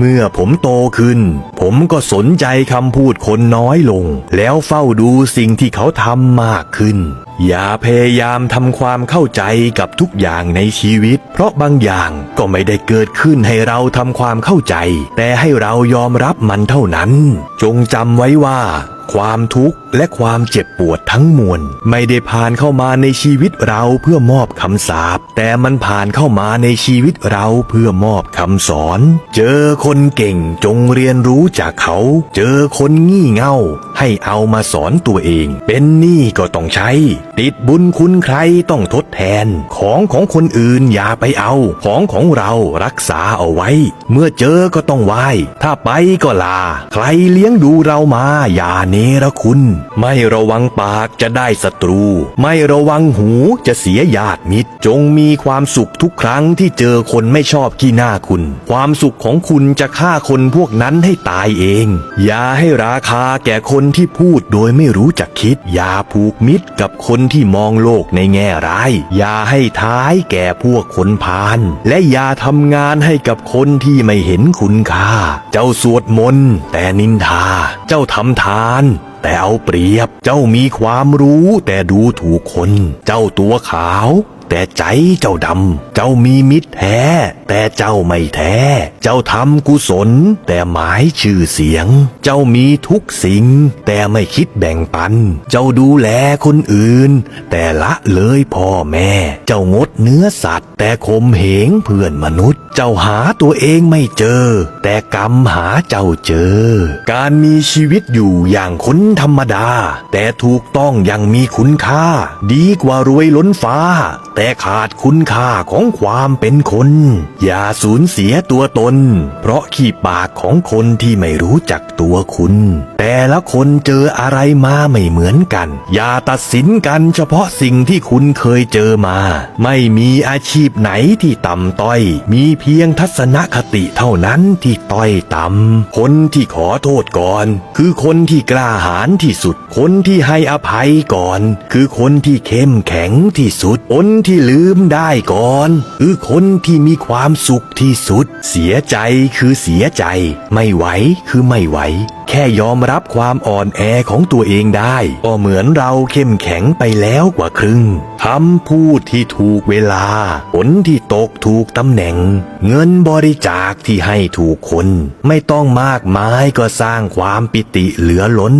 เมื่อผมโตขึ้น ผมก็สนใจคำพูดคนน้อยลง แล้วเฝ้าดูสิ่งที่เขาทำมากขึ้น อย่าพยายามทำความเข้าใจกับทุกอย่างในชีวิต เพราะบางอย่างก็ไม่ได้เกิดขึ้นให้เราทำความเข้าใจ แต่ให้เรายอมรับมันเท่านั้น จงจำไว้ว่า ความทุกข์และความเจ็บปวดทั้งมวลไม่ได้ผ่านเข้ามาในชีวิตเราเพื่อมอบคำสาปแต่มันผ่านเข้ามาในชีวิตเราเพื่อมอบคำสอน เจอคนเก่งจงเรียนรู้จากเขา เจอคนงี่เง่า ให้เอามาสอนตัวเอง เป็นหนี้ก็ต้องใช้ ติดบุญคุณใครต้องทดแทน ของของคนอื่นอย่าไปเอา ของของเรารักษาเอาไว้ เมื่อเจอก็ต้องไหว้ถ้าไปก็ลา ใครเลี้ยงดูเรามาอย่าเนรคุณ ไม่ระวังปากจะได้ศัตรู ไม่ระวังหูจะเสียญาติมิตร จงมีความสุขทุกครั้งที่เจอคนไม่ชอบขี้หน้าคุณ ความสุขของคุณจะฆ่าคนพวกนั้นให้ตายเอง อย่าให้ราคาแก่คนที่พูดโดยไม่รู้จักคิด อย่าผูกมิตรกับคนที่มองโลกในแง่ร้าย อย่าให้ท้ายแก่พวกคนพาลและอย่าทำงานให้กับคนที่ไม่เห็นคุณค่า เจ้าสวดมนต์แต่นินทา เจ้าทำทาน แต่เอาเปรียบ เจ้ามีความรู้แต่ดูถูกคน เจ้าตัวขาว แต่ใจเจ้าดำ เจ้ามีมิตรแท้ แต่เจ้าไม่แท้ เจ้าทำกุศล แต่หมายชื่อเสียง เจ้ามีทุกสิ่ง แต่ไม่คิดแบ่งปัน เจ้าดูแลคนอื่น แต่ละเลยพ่อแม่ เจ้างดเนื้อสัตว์ แต่คมเหงเพื่อนมนุษย์ เจ้าหาตัวเองไม่เจอ แต่กรรมหาเจ้าเจอ การมีชีวิตอยู่อย่างคนธรรมดา แต่ถูกต้องอยังมีคุณค่า ดีกว่ารวยล้นฟ้า แต่ขาดคุณค่าของความเป็นคน อย่าสูญเสียตัวตน เพราะขี้ปากของคนที่ไม่รู้จักตัวคุณ แต่ละคนเจออะไรมาไม่เหมือนกัน อย่าตัดสินกันเฉพาะสิ่งที่คุณเคยเจอมา ไม่มีอาชีพไหนที่ต่ำต้อย มีเพียงทัศนคติเท่านั้นที่ต้อยต่ำคนที่ขอโทษก่อน คือคนที่กล้าหาญที่สุด คนที่ให้อภัยก่อน คือคนที่เข้มแข็งที่สุด คนที่ลืมได้ก่อน คือคนที่มีความสุขที่สุด เสียใจคือเสียใจ ไม่ไหวคือไม่ไหว แค่ยอมรับความอ่อนแอของตัวเองได้ ก็เหมือนเราเข้มแข็งไปแล้วกว่าครึ่งคำพูดที่ถูกเวลา ผลที่ตกถูกตำแหน่ง เงินบริจาคที่ให้ถูกคน ไม่ต้องมากมายก็สร้างความปิติเหลือล้น